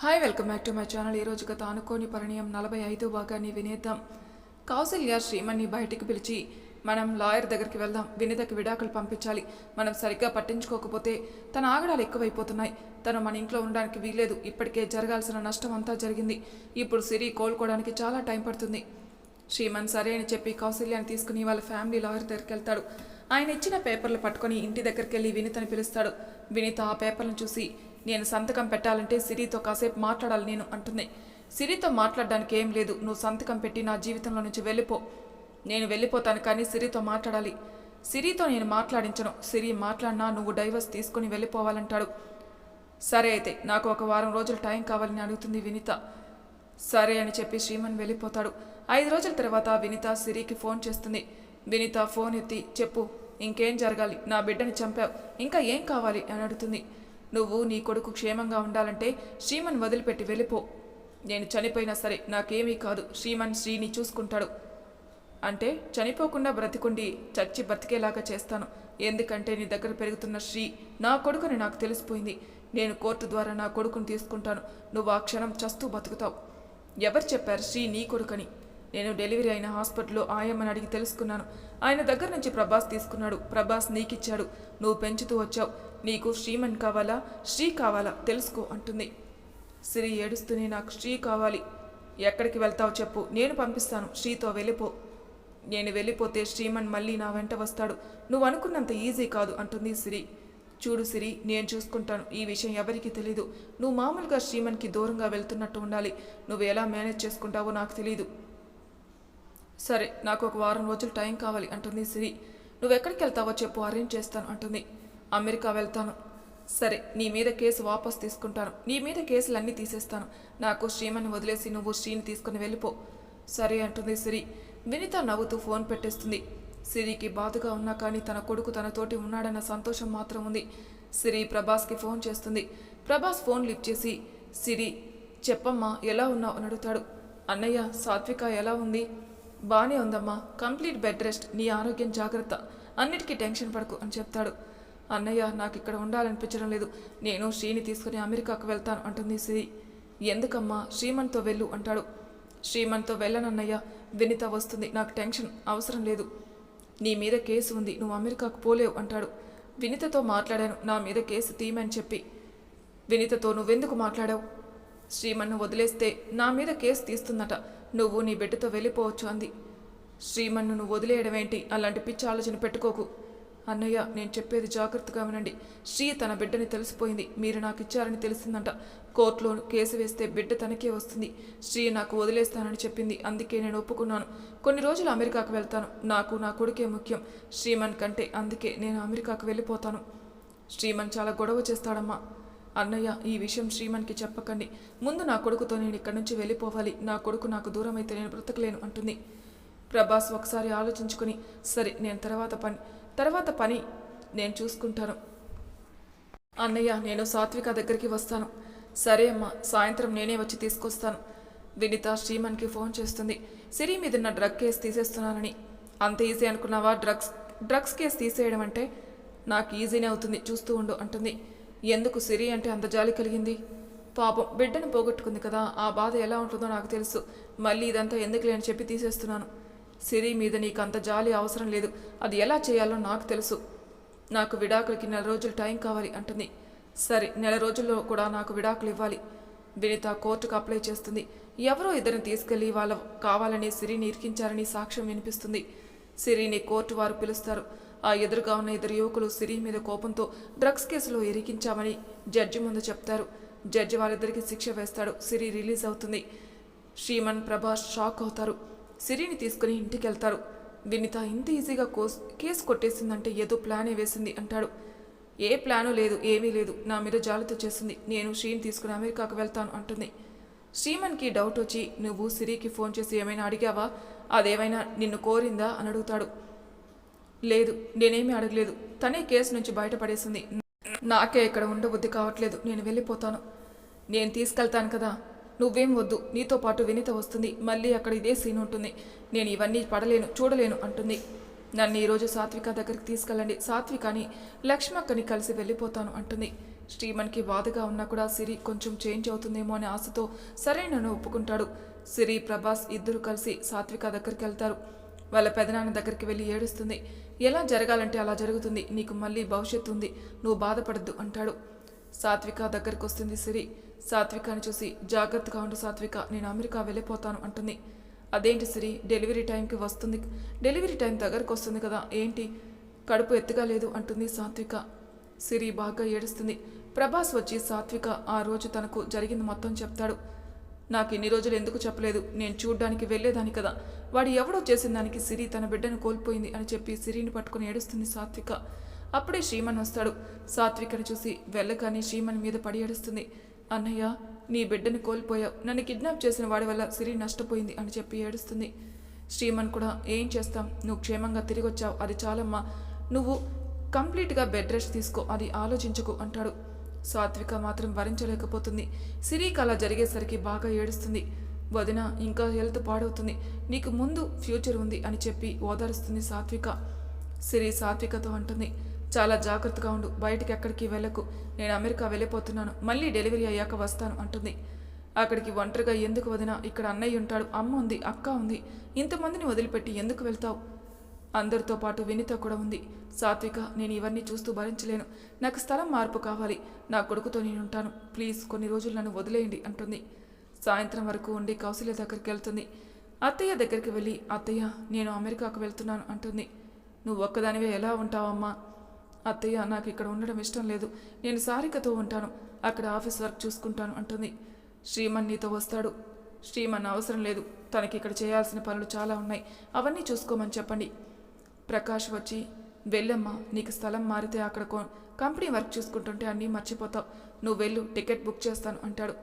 Hi welcome back to my channel ఈ రోజు గత అనుకోని పరిణయం నలభై ఐదో భాగాన్ని వినేద్దాం. కౌసల్య శ్రీమణ్ణి బయటికి పిలిచి మనం లాయర్ దగ్గరికి వెళ్దాం. వినితకి విడాకులు పంపించాలి. మనం సరిగ్గా పట్టించుకోకపోతే తన ఆగడాలు ఎక్కువైపోతున్నాయి. తను మన ఇంట్లో ఉండడానికి వీల్లేదు. ఇప్పటికే జరగాల్సిన నష్టం అంతా జరిగింది. ఇప్పుడు సిరి కోలుకోవడానికి చాలా టైం పడుతుంది. శ్రీమన్ సరే అని చెప్పి కౌశల్యాన్ని తీసుకుని వాళ్ళ ఫ్యామిలీ లాయర్ దగ్గరికి వెళ్తాడు. ఆయన ఇచ్చిన పేపర్లు పట్టుకొని ఇంటి దగ్గరికి వెళ్ళి వినితని పిలుస్తాడు. వినిత ఆ పేపర్లను చూసి నేను సంతకం పెట్టాలంటే సిరితో కాసేపు మాట్లాడాలి నేను అంటుంది. సిరితో మాట్లాడడానికి ఏం లేదు. నువ్వు సంతకం పెట్టి నా జీవితంలో నుంచి వెళ్ళిపో. నేను వెళ్ళిపోతాను కానీ సిరితో మాట్లాడాలి. సిరితో నేను మాట్లాడించను. సిరి మాట్లాడినా నువ్వు డైవర్స్ తీసుకుని వెళ్ళిపోవాలంటాడు. సరే అయితే నాకు ఒక వారం రోజులు టైం కావాలని అడుగుతుంది వినిత. సరే అని చెప్పి శ్రీమన్ వెళ్ళిపోతాడు. ఐదు రోజుల తర్వాత వినిత సిరికి ఫోన్ చేస్తుంది. వినిత ఫోన్ ఎత్తి చెప్పు ఇంకేం జరగాలి? నా బిడ్డని చంపావు. ఇంకా ఏం కావాలి? అని అడుగుతుంది. నువ్వు నీ కొడుకు క్షేమంగా ఉండాలంటే శ్రీమన్ వదిలిపెట్టి వెళ్ళిపో. నేను చనిపోయినా సరే నాకేమీ కాదు. శ్రీమన్ శ్రీని చూసుకుంటాడు. అంటే చనిపోకుండా బ్రతికుండి చచ్చి బ్రతికేలాగా చేస్తాను. ఎందుకంటే నీ దగ్గర పెరుగుతున్న శ్రీ నా కొడుకుని నాకు తెలిసిపోయింది. నేను కోర్టు ద్వారా నా కొడుకుని తీసుకుంటాను. నువ్వు ఆ క్షణం చస్తూ బతుకుతావు. ఎవరు చెప్పారు శ్రీ నీ కొడుకని? నేను డెలివరీ అయిన హాస్పిటల్లో ఆయమ్మని అడిగి తెలుసుకున్నాను. ఆయన దగ్గర నుంచి ప్రభాస్ తీసుకున్నాడు. ప్రభాస్ నీకిచ్చాడు. నువ్వు పెంచుతూ వచ్చావు. నీకు శ్రీమన్ కావాలా? శ్రీ కావాలా? తెలుసుకో అంటుంది. సిరి ఏడుస్తూనే నాకు శ్రీ కావాలి. ఎక్కడికి వెళ్తావు చెప్పు. నేను పంపిస్తాను. శ్రీతో వెళ్ళిపో. నేను వెళ్ళిపోతే శ్రీమన్ మళ్ళీ నా వెంట వస్తాడు. నువ్వు అనుకున్నంత ఈజీ కాదు అంటుంది సిరి. చూడు సిరి నేను చూసుకుంటాను. ఈ విషయం ఎవరికీ తెలీదు. నువ్వు మామూలుగా శ్రీమన్కి దూరంగా వెళ్తున్నట్టు ఉండాలి. నువ్వు ఎలా మేనేజ్ చేసుకుంటావో నాకు తెలీదు. సరే నాకు ఒక వారం రోజులు టైం కావాలి అంటుంది సిరి. నువ్వు ఎక్కడికి వెళ్తావో చెప్పు అరేంజ్ చేస్తాను అంటుంది. అమెరికా వెళ్తాను. సరే నీ మీద కేసు వాపస్ తీసుకుంటాను. నీ మీద కేసులన్నీ తీసేస్తాను. నాకు శ్రీమని వదిలేసి నువ్వు శ్రీని తీసుకుని వెళ్ళిపో. సరే అంటుంది సిరి. వినిత నవ్వుతూ ఫోన్ పెట్టేస్తుంది. సిరికి బాధగా ఉన్నా కానీ తన కొడుకు తనతోటి ఉన్నాడన్న సంతోషం మాత్రం ఉంది. సిరి ప్రభాస్కి ఫోన్ చేస్తుంది. ప్రభాస్ ఫోన్ లిఫ్ట్ చేసి సిరి చెప్పమ్మా ఎలా ఉన్నావు అని అడుగుతాడు. అన్నయ్య సాత్విక ఎలా ఉంది? బాగానే ఉందమ్మా. కంప్లీట్ బెడ్ రెస్ట్ నీ ఆరోగ్యం జాగ్రత్త. అన్నిటికీ టెన్షన్ పడకు అని చెప్తాడు. అన్నయ్య నాకు ఇక్కడ ఉండాలనిపించడం లేదు. నేను శ్రీని తీసుకుని అమెరికాకు వెళ్తాను అంటుంది శ్రీ ఎందుకమ్మా? శ్రీమన్తో వెళ్ళు అంటాడు. శ్రీమన్తో వెళ్ళనన్నయ్య వినిత వస్తుంది. నాకు టెన్షన్ అవసరం లేదు. నీ మీద కేసు ఉంది. నువ్వు అమెరికాకు పోలేవు అంటాడు. వినితతో మాట్లాడాను. నా మీద కేసు తీయమని చెప్పి. వినితతో నువ్వెందుకు మాట్లాడావు? శ్రీమన్ను వదిలేస్తే నా మీద కేసు తీస్తుందట. నువ్వు నీ బిడ్డతో వెళ్ళిపోవచ్చు అంది. శ్రీమన్ను నువ్వు వదిలేయడమేంటి? అలాంటి పిచ్చి ఆలోచన పెట్టుకోకు. అన్నయ్య నేను చెప్పేది జాగ్రత్తగా వినండి. శ్రీ తన బిడ్డని తెలిసిపోయింది. మీరు నాకు ఇచ్చారని తెలిసిందంట. కోర్టులో కేసు వేస్తే బిడ్డ తనకే వస్తుంది. శ్రీ నాకు వదిలేస్తానని చెప్పింది. అందుకే నేను ఒప్పుకున్నాను. కొన్ని రోజులు అమెరికాకు వెళ్తాను. నాకు నా కొడుకే ముఖ్యం. శ్రీమన్ కంటే అందుకే నేను అమెరికాకు వెళ్ళిపోతాను. శ్రీమన్ చాలా గొడవ చేస్తాడమ్మా. అన్నయ్య ఈ విషయం శ్రీమన్కి చెప్పకండి. ముందు నా కొడుకుతో నేను ఇక్కడి నుంచి వెళ్ళిపోవాలి. నా కొడుకు నాకు దూరం అయితే నేను బ్రతకలేను అంటుంది. ప్రభాస్ ఒకసారి ఆలోచించుకుని సరే నేను తర్వాత పని తర్వాత పని నేను చూసుకుంటాను. అన్నయ్య నేను సాత్విక దగ్గరికి వస్తాను. సరే అమ్మా సాయంత్రం నేనే వచ్చి తీసుకొస్తాను. వినిత శ్రీమన్కి ఫోన్ చేస్తుంది. సిరి మీదున్న డ్రగ్ కేసు తీసేస్తున్నానని. అంత ఈజీ అనుకున్నావా డ్రగ్స్? డ్రగ్స్ కేసు తీసేయడం అంటే నాకు ఈజీనే అవుతుంది చూస్తూ ఉండు అంటుంది. ఎందుకు సిరి అంటే అంత జాలి కలిగింది? పాపం బిడ్డను పోగొట్టుకుంది కదా ఆ బాధ ఎలా ఉంటుందో నాకు తెలుసు. మళ్ళీ ఇదంతా ఎందుకులే అని చెప్పి తీసేస్తున్నాను. సిరి మీద నీకు అంత జాలి అవసరం లేదు. అది ఎలా చేయాలో నాకు తెలుసు. నాకు విడాకులకి నెల రోజులు టైం కావాలి అంటుంది. సరే నెల రోజుల్లో కూడా నాకు విడాకులు ఇవ్వాలి. వినిత కోర్టుకు అప్లై చేస్తుంది. ఎవరో ఇద్దరిని తీసుకెళ్ళి వాళ్ళ కావాలని సిరిని ఇరికించారని సాక్ష్యం వినిపిస్తుంది. సిరిని కోర్టు వారు పిలుస్తారు. ఆ ఎదురుగా ఉన్న ఇద్దరు యువకులు సిరి మీద కోపంతో డ్రగ్స్ కేసులో ఇరికించామని జడ్జి ముందు చెప్తారు. జడ్జి వాళ్ళిద్దరికీ శిక్ష వేస్తాడు. సిరి రిలీజ్ అవుతుంది. శ్రీమన్ ప్రభాస్ షాక్ అవుతారు. సిరిని తీసుకుని ఇంటికి వెళ్తారు వినిత ఇంత ఈజీగా కోస్ కేసు కొట్టేసిందంటే ఏదో ప్లానే వేసింది అంటాడు. ఏ ప్లాను లేదు ఏమీ లేదు. నా మీద జాలితో చేసింది. నేను శ్రీని తీసుకుని అమెరికాకు వెళ్తాను అంటుంది. శ్రీమన్కి డౌట్ వచ్చి నువ్వు సిరికి ఫోన్ చేసి ఏమైనా అడిగావా? అదేమైనా నిన్ను కోరిందా? అని అడుగుతాడు. లేదు నేనేమీ అడగలేదు. తనే కేసు నుంచి బయటపడేసింది. నాకే ఇక్కడ ఉండబుద్ధి కావట్లేదు. నేను వెళ్ళిపోతాను. నేను తీసుకెళ్తాను కదా. నువ్వేం వద్దు. నీతో పాటు వినిత వస్తుంది. మళ్ళీ అక్కడ ఇదే సీన్ ఉంటుంది. నేను ఇవన్నీ పడలేను చూడలేను అంటుంది. నన్ను ఈరోజు సాత్విక దగ్గరికి తీసుకెళ్ళండి. సాత్వికని లక్ష్మక్కని కలిసి వెళ్ళిపోతాను అంటుంది. శ్రీమన్కి బాధగా ఉన్నా కూడా సిరి కొంచెం చేంజ్ అవుతుందేమో అనే ఆశతో సరైన ఒప్పుకుంటాడు. సిరి ప్రభాస్ ఇద్దరు కలిసి సాత్విక దగ్గరికి వెళ్తారు. వాళ్ళ పెదనాన్న దగ్గరికి వెళ్ళి ఏడుస్తుంది. ఎలా జరగాలంటే అలా జరుగుతుంది. నీకు మళ్ళీ భవిష్యత్తు ఉంది. నువ్వు బాధపడద్దు అంటాడు. సాత్విక దగ్గరకు వస్తుంది సిరి. సాత్వికని చూసి జాగ్రత్తగా ఉండు సాత్విక. నేను అమెరికా వెళ్ళిపోతాను అంటుంది. అదేంటి సిరి? డెలివరీ టైంకి వస్తుంది. డెలివరీ టైం దగ్గరకు వస్తుంది కదా. ఏంటి? కడుపు ఎత్తుగా లేదు అంటుంది సాత్విక. సిరి బాగా ఏడుస్తుంది. ప్రభాస్ వచ్చి సాత్విక ఆ రోజు తనకు జరిగింది మొత్తం చెప్తాడు. నాకు ఇన్ని రోజులు ఎందుకు చెప్పలేదు? నేను చూడ్డానికి వెళ్ళేదాన్ని కదా. వాడు ఎవడో చేసిన దానికి సిరి తన బిడ్డను కోల్పోయింది అని చెప్పి సిరిని పట్టుకుని ఏడుస్తుంది సాత్విక. అప్పుడే శ్రీమన్ వస్తాడు. సాత్వికను చూసి వెళ్ళగానే శ్రీమన్ మీద పడి ఏడుస్తుంది. అన్నయ్య నీ బిడ్డను కోల్పోయావు. నన్ను కిడ్నాప్ చేసిన వాడి వల్ల సిరి నష్టపోయింది అని చెప్పి ఏడుస్తుంది. శ్రీమన్ కూడా ఏం చేస్తాం? నువ్వు క్షేమంగా తిరిగి వచ్చావు అది చాలమ్మా. నువ్వు కంప్లీట్గా బెడ్ రెస్ట్ తీసుకో. అది ఆలోచించకు అంటాడు. సాత్విక మాత్రం భరించలేకపోతుంది. సిరికి అలా జరిగేసరికి బాగా ఏడుస్తుంది. వదిన ఇంకా హెల్త్ పాడవుతుంది. నీకు ముందు ఫ్యూచర్ ఉంది అని చెప్పి ఓదారుస్తుంది సాత్విక. సిరి సాత్వికతో అంటుంది చాలా జాగ్రత్తగా ఉండు బయటికి ఎక్కడికి వెళ్ళకు. నేను అమెరికా వెళ్ళిపోతున్నాను. మళ్ళీ డెలివరీ అయ్యాక వస్తాను అంటుంది. అక్కడికి ఒంటరిగా ఎందుకు వదినా? ఇక్కడ అన్నయ్య ఉంటాడు అమ్మ ఉంది అక్క ఉంది. ఇంతమందిని వదిలిపెట్టి ఎందుకు వెళ్తావు? అందరితో పాటు వినిత కూడా ఉంది. సాత్విక నేను ఇవన్నీ చూస్తూ భరించలేను. నాకు స్థలం మార్పు కావాలి. నా కొడుకుతో నేను ఉంటాను ప్లీజ్ కొన్ని రోజులు నన్ను వదిలేయండి అంటుంది. సాయంత్రం వరకు ఉండి కౌశల్య దగ్గరికి వెళ్తుంది. అత్తయ్య దగ్గరికి వెళ్ళి అత్తయ్య నేను అమెరికాకు వెళ్తున్నాను అంటుంది. నువ్వు ఒక్కదానివే ఎలా ఉంటావమ్మా? అత్తయ్య నాకు ఇక్కడ ఉండడం ఇష్టం లేదు. నేను సారికతో ఉంటాను. అక్కడ ఆఫీస్ వర్క్ చూసుకుంటాను అంటుంది. శ్రీమన్ నీతో వస్తాడు. శ్రీమన్ అవసరం లేదు. తనకి ఇక్కడ చేయాల్సిన పనులు చాలా ఉన్నాయి. అవన్నీ చూసుకోమని చెప్పండి. ప్రకాష్ వచ్చి వెళ్ళమ్మా నీకు స్థలం మారితే అక్కడ కో కంపెనీ వర్క్ చూసుకుంటుంటే అన్నీ మర్చిపోతావు. నువ్వు వెళ్ళు టికెట్ బుక్ చేస్తాను అంటాడు.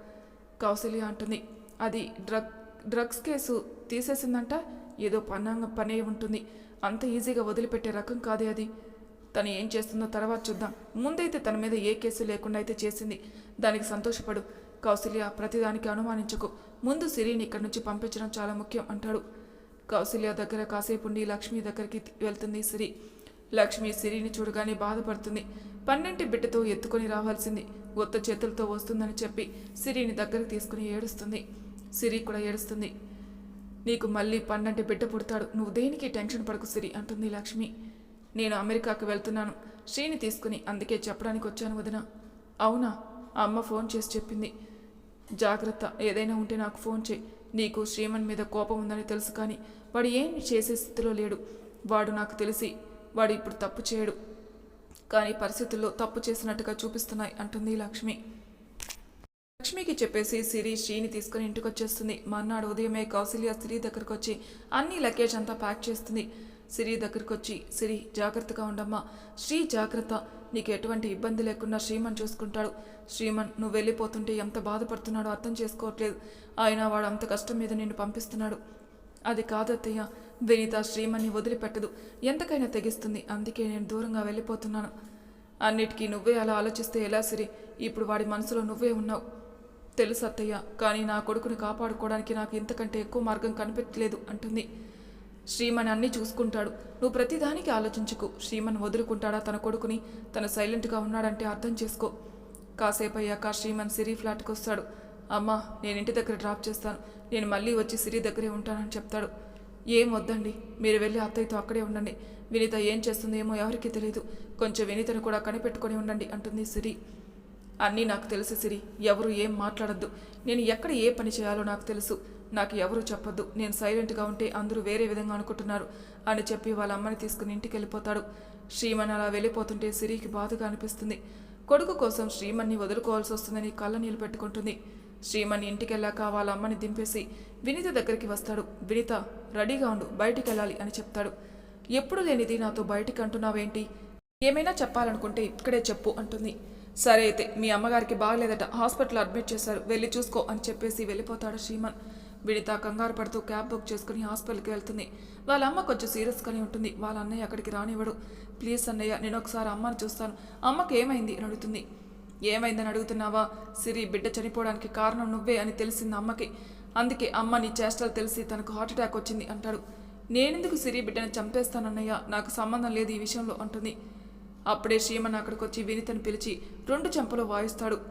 కౌశల్య అంటుంది. అది డ్రగ్ డ్రగ్స్ కేసు తీసేసిందంట. ఏదో పన్నాంగ పనే ఉంటుంది. అంత ఈజీగా వదిలిపెట్టే రకం కాదే అది. తను ఏం చేస్తుందో తర్వాత చూద్దాం. ముందైతే తన మీద ఏ కేసు లేకుండా అయితే చేసింది. దానికి సంతోషపడు. కౌశల్య ప్రతిదానికి అనుమానించకు. ముందు సిరిని ఇక్కడి నుంచి పంపించడం చాలా ముఖ్యం అంటాడు. కౌసల్య దగ్గర కాసేపు ఉండి లక్ష్మి దగ్గరికి వెళ్తుంది సిరి. లక్ష్మి సిరిని చూడగానే బాధపడుతుంది. పన్నెంటి బిడ్డతో ఎత్తుకొని రావాల్సింది ఒత్త చేతులతో వస్తుందని చెప్పి సిరిని దగ్గరికి తీసుకుని ఏడుస్తుంది. సిరి కూడా ఏడుస్తుంది. నీకు మళ్ళీ పన్నెంటి బిడ్డ పుడతాడు. నువ్వు దేనికి టెన్షన్ పడకు సిరి అంటుంది లక్ష్మి. నేను అమెరికాకు వెళ్తున్నాను. శ్రీని తీసుకుని అందుకే చెప్పడానికి వచ్చాను వదిన. అవునా? ఆ అమ్మ ఫోన్ చేసి చెప్పింది. జాగ్రత్త ఏదైనా ఉంటే నాకు ఫోన్ చేయి. నీకు శ్రీమన్ మీద కోపం ఉందని తెలుసు కానీ వాడు ఏం చేసే స్థితిలో లేడు. వాడు నాకు తెలిసి వాడు ఇప్పుడు తప్పు చేయడు. కానీ పరిస్థితుల్లో తప్పు చేసినట్టుగా చూపిస్తున్నాయి అంటుంది లక్ష్మి. లక్ష్మికి చెప్పేసి సిరి శ్రీని తీసుకుని ఇంటికి వచ్చేస్తుంది. మర్నాడు ఉదయమే కౌసల్య సిరి దగ్గరకు వచ్చి అన్ని లగేజ్ అంతా ప్యాక్ చేస్తుంది. సిరి దగ్గరకు వచ్చి సిరి జాగ్రత్తగా ఉండమ్మా. శ్రీ జాగ్రత్త. నీకు ఎటువంటి ఇబ్బంది లేకుండా శ్రీమన్ చూసుకుంటాడు. శ్రీమన్ నువ్వు వెళ్ళిపోతుంటే ఎంత బాధపడుతున్నాడో అర్థం చేసుకోవట్లేదు. ఆయన వాడు అంత కష్టం మీద నిన్ను పంపిస్తున్నాడు. అది కాదత్తయ్య వినీత శ్రీమన్ని వదిలిపెట్టదు. ఎంతకైనా తెగిస్తుంది. అందుకే నేను దూరంగా వెళ్ళిపోతున్నాను. అన్నిటికీ నువ్వే అలా ఆలోచిస్తే ఎలా సిరి? ఇప్పుడు వాడి మనసులో నువ్వే ఉన్నావు. తెలుసు అత్తయ్య కానీ నా కొడుకుని కాపాడుకోవడానికి నాకు ఇంతకంటే ఎక్కువ మార్గం కనిపించలేదు అంటుంది. శ్రీమన్ అన్నీ చూసుకుంటాడు. నువ్వు ప్రతిదానికి ఆలోచించుకు. శ్రీమన్ వదులుకుంటాడా తన కొడుకుని? తను సైలెంట్గా ఉన్నాడంటే అర్థం చేసుకో. కాసేపు అయ్యాక శ్రీమన్ సిరి ఫ్లాట్కి వస్తాడు. అమ్మా నేను ఇంటి దగ్గర డ్రాప్ చేస్తాను. నేను మళ్ళీ వచ్చి సిరి దగ్గరే ఉంటానని చెప్తాడు. ఏం వద్దండి. మీరు వెళ్ళి అత్తయ్యతో అక్కడే ఉండండి. వినీత ఏం చేస్తుందేమో ఎవరికీ తెలియదు కొంచెం వినీతను కూడా కనిపెట్టుకొని ఉండండి అంటుంది సిరి. అన్నీ నాకు తెలుసు సిరి. ఎవరు ఏం మాట్లాడద్దు. నేను ఎక్కడ ఏ పని చేయాలో నాకు తెలుసు. నాకు ఎవరు చెప్పొద్దు. నేను సైలెంట్గా ఉంటే అందరూ వేరే విధంగా అనుకుంటున్నారు. అని చెప్పి వాళ్ళ అమ్మని తీసుకుని ఇంటికి వెళ్ళిపోతాడు. శ్రీమన్ అలా వెళ్ళిపోతుంటే సిరికి బాధగా అనిపిస్తుంది. కొడుకు కోసం శ్రీమన్ని వదులుకోవాల్సి వస్తుందని కళ్ళ నీళ్ళు పెట్టుకుంటుంది. శ్రీమన్ ఇంటికి వెళ్ళాక వాళ్ళ అమ్మని దింపేసి వినీత దగ్గరికి వస్తాడు. వినీత రెడీగా ఉండు బయటికి వెళ్ళాలి అని చెప్తాడు. ఎప్పుడు లేనిది నాతో బయటికి అంటున్నావేంటి? ఏమైనా చెప్పాలనుకుంటే ఇక్కడే చెప్పు అంటుంది. సరే అయితే మీ అమ్మగారికి బాగలేదట. హాస్పిటల్ అడ్మిట్ చేశారు. వెళ్ళి చూసుకో అని చెప్పేసి వెళ్ళిపోతాడు శ్రీమన్. విడిత కంగారు పడుతూ క్యాబ్ బుక్ చేసుకుని హాస్పిటల్కి వెళ్తుంది. వాళ్ళ అమ్మ కొంచెం సీరియస్గానే ఉంటుంది. వాళ్ళ అన్నయ్య అక్కడికి రానివ్వడు. ప్లీజ్ అన్నయ్య నేను ఒకసారి అమ్మని చూస్తాను. అమ్మకి ఏమైంది? అని అడుగుతుంది. ఏమైందని అడుగుతున్నావా? సిరి బిడ్డ చనిపోవడానికి కారణం నువ్వే అని తెలిసింది అమ్మకి. అందుకే అమ్మ నీ చేష్టలు తెలిసి తనకు హార్ట్ అటాక్ వచ్చింది అంటాడు. నేనెందుకు సిరి బిడ్డను చంపేస్తానన్నయ్య? నాకు సంబంధం లేదు ఈ విషయంలో అంటుంది. అప్పుడే శ్రీమన్ అక్కడికి వచ్చి వినితను పిలిచి రెండు చెంపలు వాయిస్తాడు.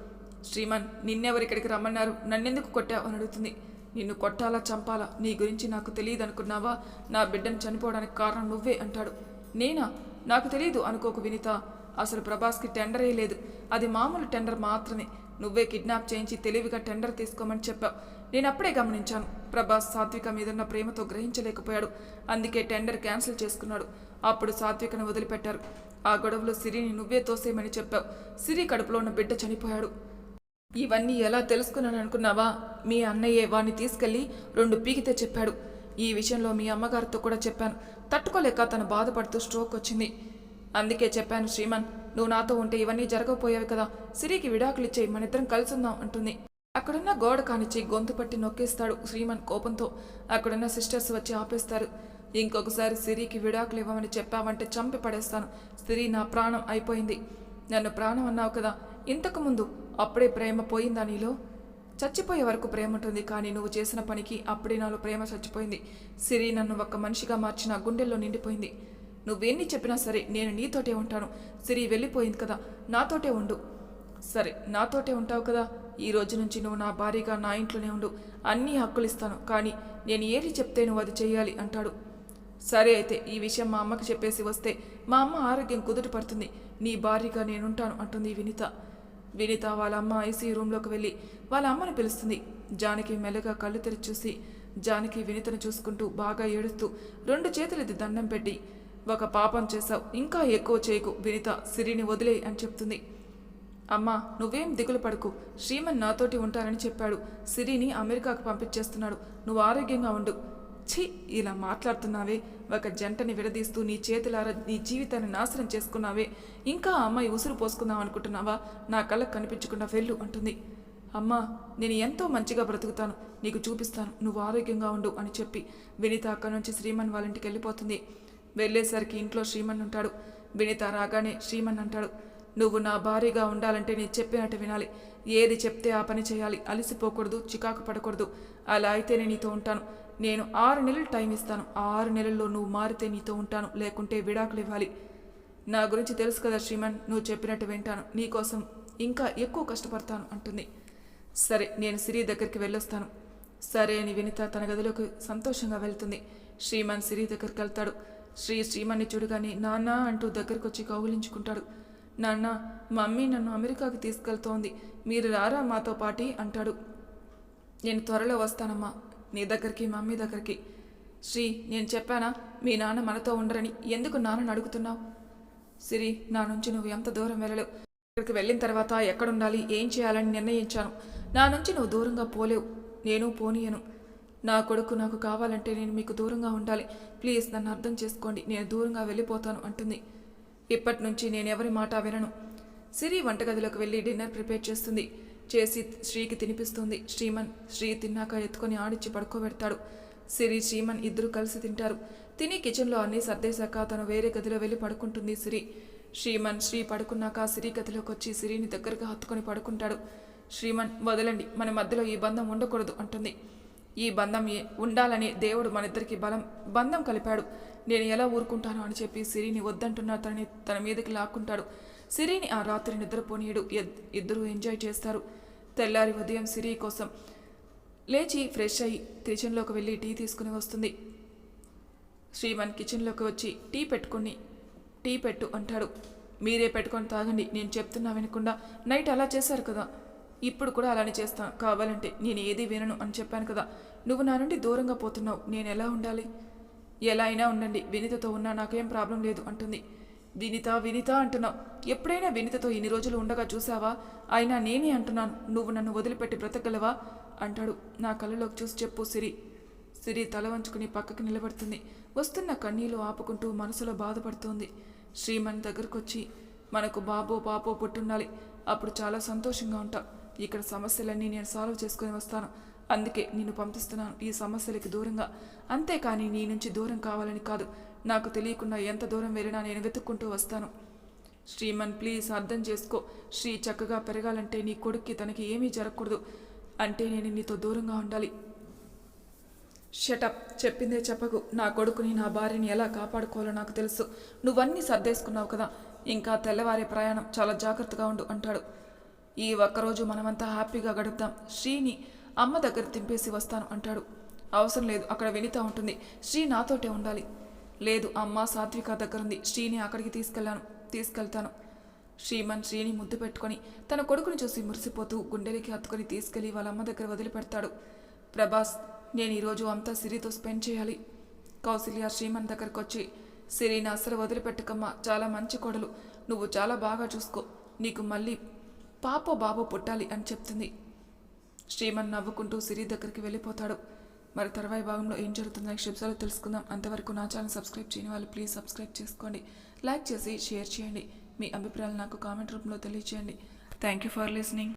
శ్రీమన్ నిన్నెవరు ఇక్కడికి రమ్మన్నారు? నన్నెందుకు కొట్టావు? అని అడుగుతుంది. నిన్ను కొట్టాలా చంపాలా? నీ గురించి నాకు తెలియదు అనుకున్నావా నా బిడ్డను చనిపోవడానికి కారణం నువ్వే అంటాడు. నేనా? నాకు తెలియదు అనుకోకు వినిత. అసలు ప్రభాస్కి టెండరే లేదు. అది మామూలు టెండర్ మాత్రమే. నువ్వే కిడ్నాప్ చేయించి తెలివిగా టెండర్ తీసుకోమని చెప్పావు. నేను అప్పుడే గమనించాను. ప్రభాస్ సాత్విక మీదున్న ప్రేమతో గ్రహించలేకపోయాడు. అందుకే టెండర్ క్యాన్సిల్ చేసుకున్నాడు. అప్పుడు సాత్వికను వదిలిపెట్టారు. ఆ గొడవలో సిరిని నువ్వే తోసేయమని చెప్పావు. సిరి కడుపులో ఉన్న బిడ్డ చనిపోయాడు. ఇవన్నీ ఎలా తెలుసుకున్నాను అనుకున్నావా? మీ అన్నయ్యే వాణ్ణి తీసుకెళ్ళి రెండు పీకితే చెప్పాడు. ఈ విషయంలో మీ అమ్మగారితో కూడా చెప్పాను. తట్టుకోలేక తను బాధపడుతూ స్ట్రోక్ వచ్చింది. అందుకే చెప్పాను శ్రీమన్ నువ్వు నాతో ఉంటే ఇవన్నీ జరగకపోయావి కదా. సిరికి విడాకులు ఇచ్చేయి మన ఇద్దరం అంటుంది. అక్కడున్న గోడ కానిచ్చి గొంతు పట్టి నొక్కేస్తాడు శ్రీమన్ కోపంతో. అక్కడున్న సిస్టర్స్ వచ్చి ఆపేస్తారు. ఇంకొకసారి సిరికి విడాకులు ఇవ్వమని చెప్పావంటే చంపి పడేస్తాను. సిరి నా ప్రాణం అయిపోయింది. నన్ను ప్రాణం అన్నావు కదా. ఇంతకుముందు అప్పుడే ప్రేమ పోయిందా నీలో? చచ్చిపోయే వరకు ప్రేమ ఉంటుంది కానీ నువ్వు చేసిన పనికి అప్పుడే నాలో ప్రేమ చచ్చిపోయింది. సిరి నన్ను ఒక మనిషిగా మార్చిన గుండెల్లో నిండిపోయింది. నువ్వేన్ని చెప్పినా సరే నేను నీతోటే ఉంటాను. సిరి వెళ్ళిపోయింది కదా నాతోటే ఉండు. సరే నాతోటే ఉంటావు కదా. ఈ రోజు నుంచి నువ్వు నా భార్యగా నా ఇంట్లోనే ఉండు. అన్ని హక్కులు ఇస్తాను కానీ నేను ఏది చెప్తే నువ్వు అది చేయాలి అంటాడు. సరే అయితే ఈ విషయం మా అమ్మకి చెప్పేసి వస్తే మా అమ్మ ఆరోగ్యం కుదుట పడుతుంది. నీ భార్యగా నేనుంటాను అంటుంది వినిత. వినిత వాళ్ళ అమ్మ ఐసీ రూమ్లోకి వెళ్ళి వాళ్ళ అమ్మని పిలుస్తుంది. జానకి మెల్లగా కళ్ళు తెరిచి చూసి జానకి వినితను చూసుకుంటూ బాగా ఏడుస్తూ రెండు చేతులది దండం పెట్టి ఒక పాపం చేశావు ఇంకా ఎక్కువ చేయకు వినిత సిరిని వదిలే అని చెప్తుంది. అమ్మా నువ్వేం దిగులు పడకు శ్రీమన్ నాతోటి ఉంటానని చెప్పాడు. సిరిని అమెరికాకు పంపించేస్తున్నాడు. నువ్వు ఆరోగ్యంగా ఉండు. ఛీ ఇలా మాట్లాడుతున్నావే ఒక జంటని విడదీస్తూ నీ చేతులారా నీ జీవితాన్ని నాశనం చేసుకున్నావే ఇంకా ఆ అమ్మాయి ఉసురు పోసుకుందాం అనుకుంటున్నావా? నా కళ్ళకు కనిపించకుండా వెళ్ళు అంటుంది. అమ్మా నేను ఎంతో మంచిగా బ్రతుకుతాను నీకు చూపిస్తాను నువ్వు ఆరోగ్యంగా ఉండు అని చెప్పి వినిత అక్కడి నుంచి శ్రీమన్ వాళ్ళ ఇంటికి వెళ్ళిపోతుంది. వెళ్ళేసరికి ఇంట్లో శ్రీమన్ ఉంటాడు. వినిత రాగానే శ్రీమన్ అంటాడు నువ్వు నా భార్యగా ఉండాలంటే నేను చెప్పినట్టు వినాలి. ఏది చెప్తే ఆ పని చేయాలి. అలసిపోకూడదు చికాకు పడకూడదు. అలా అయితేనే నీతో ఉంటాను. నేను ఆరు నెలలు టైం ఇస్తాను. ఆ ఆరు నెలల్లో నువ్వు మారితే నీతో ఉంటాను. లేకుంటే విడాకులు ఇవ్వాలి. నా గురించి తెలుసు కదా శ్రీమన్ నువ్వు చెప్పినట్టు వింటాను. నీకోసం ఇంకా ఎక్కువ కష్టపడతాను అంటుంది. సరే నేను సిరి దగ్గరికి వెళ్ళొస్తాను. సరే అని వినిత తన గదిలోకి సంతోషంగా వెళ్తుంది. శ్రీమన్ సిరి దగ్గరికి వెళ్తాడు. శ్రీ శ్రీమన్ని చూడగానే నాన్న అంటూ దగ్గరకు వచ్చి కౌగులించుకుంటాడు. నాన్న మమ్మీ నన్ను అమెరికాకి తీసుకెళ్తోంది. మీరు రారా మాతో పాటి అంటాడు. నేను త్వరలో వస్తానమ్మా నీ దగ్గరికి మమ్మీ దగ్గరికి. శ్రీ నేను చెప్పానా మీ నాన్న మనతో ఉండరని ఎందుకు నాన్నని అడుగుతున్నావు? సిరి నా నుంచి నువ్వు ఎంత దూరం వెళ్ళలేవు. ఇక్కడికి వెళ్ళిన తర్వాత ఎక్కడుండాలి ఏం చేయాలని నిర్ణయించాను. నా నుంచి నువ్వు దూరంగా పోలేవు నేను పోనీయను. నా కొడుకు నాకు కావాలంటే నేను మీకు దూరంగా ఉండాలి. ప్లీజ్ నన్ను అర్థం చేసుకోండి నేను దూరంగా వెళ్ళిపోతాను అంటుంది. ఇప్పటి నుంచి నేను ఎవరి మాట వినను. సిరి వంటగదిలోకి వెళ్ళి డిన్నర్ ప్రిపేర్ చేస్తుంది. చేసి శ్రీకి తినిపిస్తుంది. శ్రీమన్ శ్రీ తిన్నాక ఎత్తుకొని ఆడిచ్చి పడుకోబెడతాడు. సిరి శ్రీమన్ ఇద్దరు కలిసి తింటారు. తిని కిచెన్లో అన్నీ సర్దేశాక తను వేరే గదిలో వెళ్ళి పడుకుంటుంది సిరి. శ్రీమన్ శ్రీ పడుకున్నాక సిరి గదిలోకి వచ్చి సిరిని దగ్గరగా హత్తుకొని పడుకుంటాడు. శ్రీమన్ వదలండి మన మధ్యలో ఈ బంధం ఉండకూడదు అంటుంది. ఈ బంధం ఉండాలని దేవుడు మనిద్దరికి బలం బంధం కలిపాడు. నేను ఎలా ఊరుకుంటాను అని చెప్పి సిరిని వద్దంటున్న తనని తన మీదకి లాక్కుంటాడు. సిరిని ఆ రాత్రి నిద్రపోనీయుడు. ఇద్- ఇద్దరూ ఎంజాయ్ చేస్తారు. తెల్లారి ఉదయం సిరి కోసం లేచి ఫ్రెష్ అయ్యి కిచెన్లోకి వెళ్ళి టీ తీసుకుని వస్తుంది. శ్రీమన్ కిచెన్లోకి వచ్చి టీ పెట్టుకుని టీ పెట్టు అంటాడు. మీరే పెట్టుకొని తాగండి. నేను చెప్తున్నా వినకుండా నైట్ అలా చేశారు కదా. ఇప్పుడు కూడా అలానే చేస్తాను కావాలంటే నేను ఏది వినను అని చెప్పాను కదా. నువ్వు నా నుండి దూరంగా పోతున్నావు. నేను ఎలా ఉండాలి? ఎలా అయినా ఉండండి. వినితతో ఉన్నా నాకేం ప్రాబ్లం లేదు అంటుంది. వినిత వినిత అంటున్నావు. ఎప్పుడైనా వినితతో ఇన్ని రోజులు ఉండగా చూసావా అయినా నేనే అంటున్నాను. నువ్వు నన్ను వదిలిపెట్టి బ్రతకగలవా? అంటాడు. నా కళ్ళలోకి చూసి చెప్పు సిరి. సిరి తల వంచుకుని పక్కకి నిలబడుతుంది. వస్తున్న కన్నీళ్ళు ఆపుకుంటూ మనసులో బాధపడుతోంది. శ్రీమన్ దగ్గరకొచ్చి మనకు బాబో పాపో పుట్టుండాలి. అప్పుడు చాలా సంతోషంగా ఉంటా. ఇక్కడ సమస్యలన్నీ నేను సాల్వ్ చేసుకుని వస్తాను. అందుకే నిన్ను పంపిస్తున్నాను ఈ సమస్యలకి దూరంగా. అంతేకాని నీ నుంచి దూరం కావాలని కాదు. నాకు తెలియకుండా ఎంత దూరం వెళ్ళినా నేను వెతుక్కుంటూ వస్తాను. శ్రీమన్ ప్లీజ్ అర్థం చేసుకో. శ్రీ చక్కగా పెరగాలంటే నీ కొడుక్కి తనకి ఏమీ జరగకూడదు. అంటే నేను నీతో దూరంగా ఉండాలి. షటప్ చెప్పిందే చెప్పకు. నా కొడుకుని నా భార్యని ఎలా కాపాడుకోవాలో నాకు తెలుసు. నువ్వన్నీ సర్దేసుకున్నావు కదా. ఇంకా తెల్లవారే ప్రయాణం. చాలా జాగ్రత్తగా ఉండు అంటాడు. ఈ ఒక్కరోజు మనమంతా హ్యాపీగా గడుపుతాం శ్రీని అమ్మ దగ్గర దింపేసి వస్తాను అంటాడు. అవసరం లేదు అక్కడ వినిత ఉంటుంది. శ్రీ నాతోటే ఉండాలి. లేదు అమ్మ సాత్విక దగ్గరుంది. శ్రీని అక్కడికి తీసుకెళ్ళాను తీసుకెళ్తాను. శ్రీమన్ శ్రీని ముద్దు పెట్టుకొని తన కొడుకుని చూసి మురిసిపోతూ గుండెలకి హత్తుకొని తీసుకెళ్ళి వాళ్ళ అమ్మ దగ్గర వదిలిపెడతాడు. ప్రభాస్ నేను ఈరోజు అంతా సిరితో స్పెండ్ చేయాలి. కౌసల్య శ్రీమన్ దగ్గరకు వచ్చి సిరిని అస్సలు వదిలిపెట్టకమ్మా చాలా మంచి కొడలు. నువ్వు చాలా బాగా చూసుకో. నీకు మళ్ళీ పాపో బాబో పుట్టాలి అని చెప్తుంది. శ్రీమన్ నవ్వుకుంటూ సిరి దగ్గరికి వెళ్ళిపోతాడు. మరి తర్వాయి భాగంలో ఏం జరుగుతుందో నెక్స్ట్ తెలుసుకుందాం. అంతవరకు నా ఛానల్ సబ్స్క్రైబ్ చేయని వాళ్ళు ప్లీజ్ సబ్స్క్రైబ్ చేసుకోండి. లైక్ చేసి షేర్ చేయండి. మీ అభిప్రాయాలు నాకు కామెంట్ రూపంలో తెలియచేయండి. Thank you for listening.